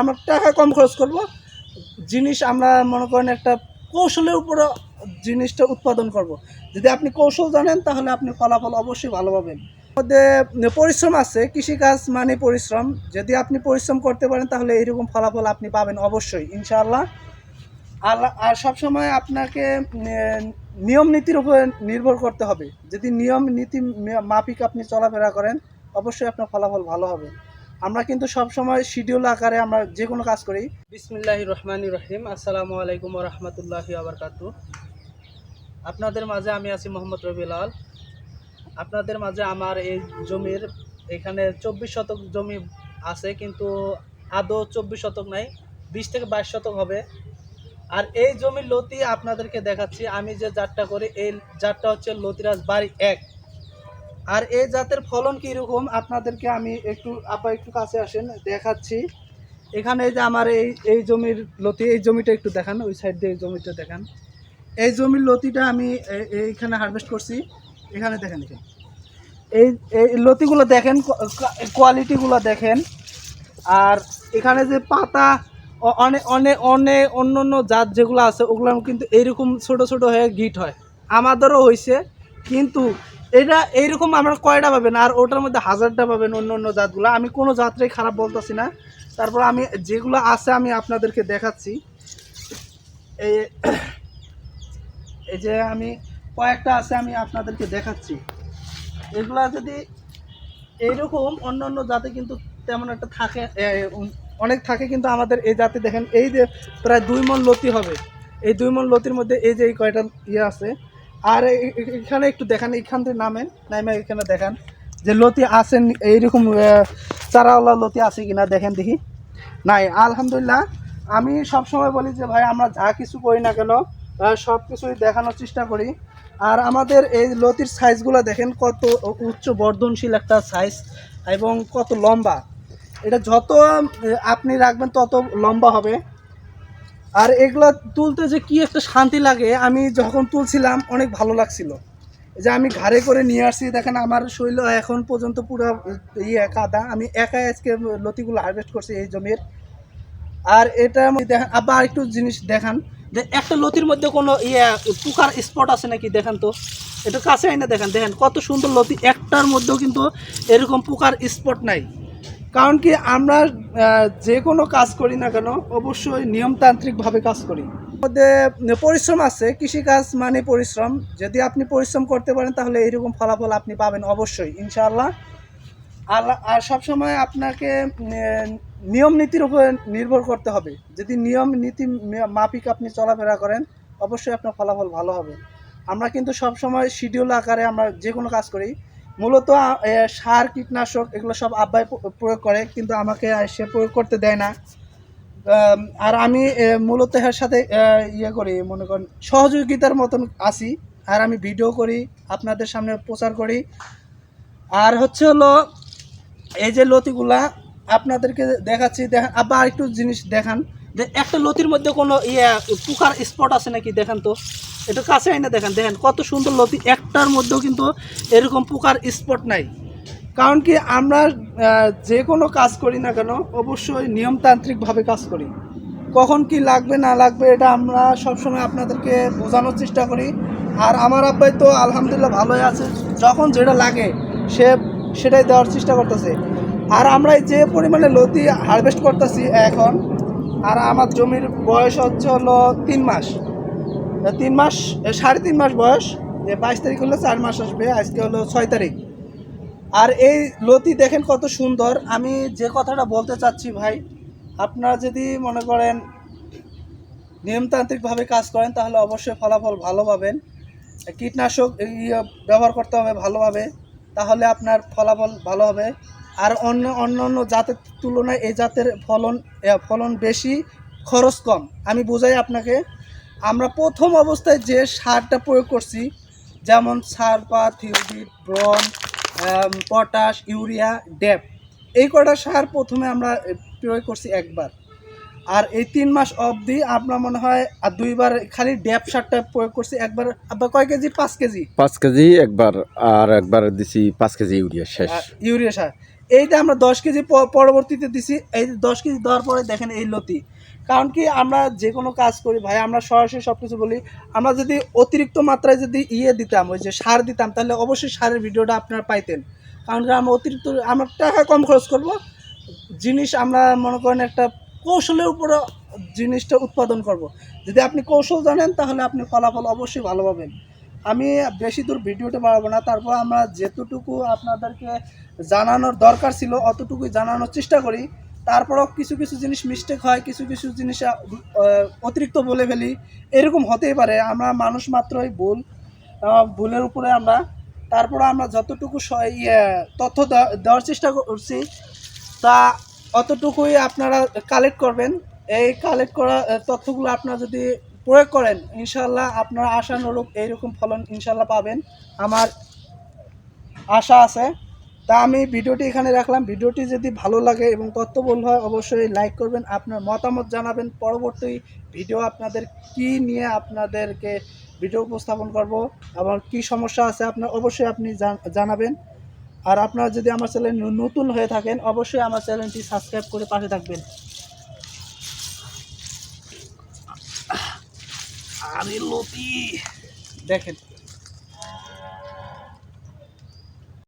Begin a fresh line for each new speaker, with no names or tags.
আমরা টাকা কম খরচ করব। জিনিস আমরা মনে করেন একটা কৌশলের উপরে জিনিসটা উৎপাদন করব। যদি আপনি কৌশল জানেন, তাহলে আপনি ফলাফল অবশ্যই ভালো পাবেন। মধ্যে পরিশ্রম আছে, কৃষিকাজ মানে পরিশ্রম। যদি আপনি পরিশ্রম করতে পারেন, তাহলে এইরকম ফলাফল আপনি পাবেন অবশ্যই, ইনশাআল্লাহ। আর আর সবসময় আপনাকে নিয়ম নীতির উপর নির্ভর করতে হবে। যদি নিয়ম নীতি মাফিক আপনি চলাফেরা করেন, অবশ্যই আপনার ফলাফল ভালো হবে। আমরা কিন্তু সব সময় শিডিউল আকারে আমরা যে কোনো কাজ করি। বিসমিল্লাহ রহমান রহিম। আসসালামু আলাইকুম রহমতুল্লাহি আবরকাতু আপনাদের মাঝে আমি আছি মোহাম্মদ রবিলাল আপনাদের মাঝে আমার এই জমির এখানে চব্বিশ শতক জমি আছে, কিন্তু আদৌ চব্বিশ শতক নাই, বিশ থেকে বাইশ শতক হবে। আর এই জমির লতি আপনাদেরকে দেখাচ্ছি। আমি যে জাতটা করি, এই জাতটা হচ্ছে লতিরাজ বাড়ি এক। আর এই জাতের ফলন কীরকম? আপনাদেরকে আমি একটু, আপা একটু কাছে আসেন, দেখাচ্ছি। এখানে যে আমার এই এই জমির লতি, এই জমিটা একটু দেখান, ওই সাইড দিয়ে এই জমিটা দেখান। এই জমির লতিটা আমি এইখানে হারভেস্ট করছি। এখানে দেখেন এখানে এই এই লতিগুলো দেখেন কোয়ালিটিগুলো দেখেন। আর এখানে যে পাতা অনেক অনেক অনেক অন্য অন্য জাত যেগুলো আছে, ওগুলো কিন্তু এইরকম ছোট ছোট হয়ে গিট হয়। আমাদেরও হয়েছে কিন্তু এটা এইরকম আমরা কয়টা পাবেন? আর ওটার মধ্যে হাজারটা পাবেন অন্য অন্য জাতগুলো। আমি কোনো জাতটাই খারাপ বলতেছি না। তারপর আমি যেগুলো আছে আমি আপনাদেরকে দেখাচ্ছি। এই এই যে আমি কয়েকটা আছে আমি আপনাদেরকে দেখাচ্ছি। এগুলা যদি এইরকম অন্য অন্য জাতে কিন্তু তেমন একটা থাকে অনেক থাকে কিন্তু আমাদের এই জাতে দেখেন, এই যে প্রায় দুই মন লতি হবে। এই দুই মন লতির মধ্যে এই যে এই কয়টা ইয়ে আছে আর এখানে একটু দেখান, এখান থেকে নামেন, নামে এখানে দেখান যে লতি আছেন, এইরকম চারাওয়ালা লতি আছে কিনা দেখেন দেখি। নাই, আলহামদুলিল্লাহ, আমি সব সময় বলি যে ভাই, আমরা যা কিছু করি না কেন সব কিছুই দেখানোর চেষ্টা করি। আর আমাদের এই লতির সাইজগুলো দেখেন, কত উচ্চ বর্ধনশীল একটা সাইজ এবং কত লম্বা। এটা যত আপনি রাখবেন, তত লম্বা হবে। আর এগুলো তুলতে যে কি একটা শান্তি লাগে, আমি যখন তুলছিলাম, অনেক ভালো লাগছিল। যে আমি ঘাড়ে করে নিয়ে আসছি, দেখেন আমার শৈল এখন পর্যন্ত পুরো ইয়ে কাদা। আমি একাই আজকে লতিগুলো হারভেস্ট করছি এই জমির। আর এটা দেখেন আবার একটু জিনিস দেখান। যে একটা লতির মধ্যে কোনো ইয়ে পোকার স্পট আছে নাকি দেখেন তো? এটা কাছে আইনা দেখেন দেখেন কত সুন্দর লতি। একটার মধ্যেও কিন্তু এরকম পোকার স্পট নাই। কারণ কি আমরা যে কোনো কাজ করি না কেন, অবশ্যই নিয়মতান্ত্রিকভাবে কাজ করি। মধ্যে পরিশ্রম আছে, কৃষিকাজ মানে পরিশ্রম। যদি আপনি পরিশ্রম করতে পারেন, তাহলে এইরকম ফলাফল আপনি পাবেন অবশ্যই, ইনশাআল্লাহ। আর আর সবসময় আপনাকে নিয়ম নীতির উপর নির্ভর করতে হবে। যদি নিয়ম নীতি মাফিক আপনি চলাফেরা করেন, অবশ্যই আপনার ফলাফল ভালো হবে। আমরা কিন্তু সব সময় শিডিউল আকারে আমরা যে কোনো কাজ করি মূলত সার, কীটনাশক এগুলো সব আব্বাই প্রয়োগ করে, কিন্তু আমাকে সে প্রয়োগ করতে দেয় না। আর আমি মূলত এর সাথে ইয়ে করি, মনে করেন, সহযোগিতার মতন আছি। আর আমি ভিডিও করি, আপনাদের সামনে প্রচার করি। আর হচ্ছে হলো, এই যে লতিগুলা, আপনাদেরকে দেখাচ্ছি, দেখান আবার একটু জিনিস দেখান। যে একটা লতির মধ্যে কোনো ইয়ে পোকার স্পট আছে নাকি? দেখান তো। একটু কাছে আইনা দেখেন দেখেন কত সুন্দর লতি, একটার মধ্যেও কিন্তু এরকম পোকার স্পট নাই। কারণ কি আমরা যে কোনো কাজ করি না কেন, অবশ্যই নিয়মতান্ত্রিকভাবে কাজ করি। কখন কি লাগবে, না লাগবে, এটা আমরা সবসময় আপনাদেরকে বোঝানোর চেষ্টা করি। আর আমার আব্বাই তো আলহামদুলিল্লাহ ভালোই আছে। যখন যেটা লাগে, সে সেটাই দেওয়ার চেষ্টা করতেছে। আর আমরা যে পরিমাণে লতি হারভেস্ট করতেছি এখন, আর আমার জমির বয়স হচ্ছে হলো তিন মাস। তিন মাস সাড়ে তিন মাস বয়স বাইশ তারিখ হলে চার মাস আসবে, আজকে হলো ছয় তারিখ। আর এই লতি দেখেন কত সুন্দর। আমি যে কথাটা বলতে চাচ্ছি ভাই, আপনারা যদি মনে করেন নিয়মতান্ত্রিকভাবে কাজ করেন, তাহলে অবশ্যই ফলাফল ভালো পাবেন। কীটনাশক ব্যবহার করতে হবে ভালোভাবে, তাহলে আপনার ফলাফল ভালো হবে। আর অন্য অন্য অন্য জাতের তুলনায় এই জাতের ফলন ফলন বেশি, খরচ কম। আমি বোঝাই আপনাকে আমরা প্রথম অবস্থায় যে সারটা প্রয়োগ করছি যেমন সারপা থিওডিট ব্রন পটাশ ইউরিয়া ড্যাপ এই কটা সার প্রথমে আমরা প্রয়োগ করছি একবার। আর এই তিন মাস অবধি আপনার মনে হয় আর দুইবার খালি ড্যাপ সারটা প্রয়োগ করছি একবার আবার কয় কেজি? পাঁচ কেজি।
পাঁচ কেজি একবার আর একবার দিছি পাঁচ কেজি ইউরিয়া শেষ।
ইউরিয়া সার। এইটা আমরা দশ কেজি পরবর্তীতে দিছি এই দশ কেজি দেওয়ার পরে দেখেন এই লতি। কারণ কি আমরা যে কোনো কাজ করি, ভাই, আমরা সরাসরি সব কিছু বলি। আমরা যদি অতিরিক্ত মাত্রায় যদি ইয়ে দিতাম, ওই যে সার দিতাম, তাহলে অবশ্যই সারের ভিডিওটা আপনারা পাইতেন। কারণ কি আমরা অতিরিক্ত, আমরা টাকা কম খরচ করব। জিনিস আমরা মনে করেন একটা কৌশলের উপরে জিনিসটা উৎপাদন করব। যদি আপনি কৌশল জানেন, তাহলে আপনি ফলাফল অবশ্যই ভালো পাবেন। আমি বেশি দূর ভিডিওটা বাড়াবো না। তারপর আমরা যেতটুকু আপনাদেরকে জানানোর দরকার ছিল, অতটুকুই জানানোর চেষ্টা করি। তারপরেও কিছু কিছু জিনিস মিস্টেক হয়, কিছু কিছু জিনিস অতিরিক্ত বলে ফেলি। এরকম হতেই পারে, আমরা মানুষ মাত্রই ভুল ভুলের উপরে আমরা তারপরে আমরা যতটুকু ইয়ে তথ্য দেওয়া- দেওয়ার চেষ্টা করছি, তা অতটুকুই আপনারা কালেক্ট করবেন। এই কালেক্ট করা তথ্যগুলো আপনারা যদি প্রয়োগ করেন ইনশাল্লাহ আপনারা আশানুরূপ এইরকম ফলন ইনশাল্লাহ পাবেন। আমার আশা আছে। তা আমি ভিডিওটি এখানে রাখলাম। ভিডিওটি যদি ভালো লাগে এবং তথ্যবহুল হয় অবশ্যই লাইক করবেন আপনার মতামত জানাবেন। পরবর্তী ভিডিও আপনাদের কি নিয়ে আপনাদেরকে ভিডিও উপস্থাপন করব আবার কি সমস্যা আছে আপনার অবশ্যই আপনি জানাবেন। আর আপনারা যদি আমার চ্যানেল নতুন হয়ে থাকেন অবশ্যই আমার চ্যানেলটি সাবস্ক্রাইব করে পাশে থাকবেন। আরে লতি। দেখেন।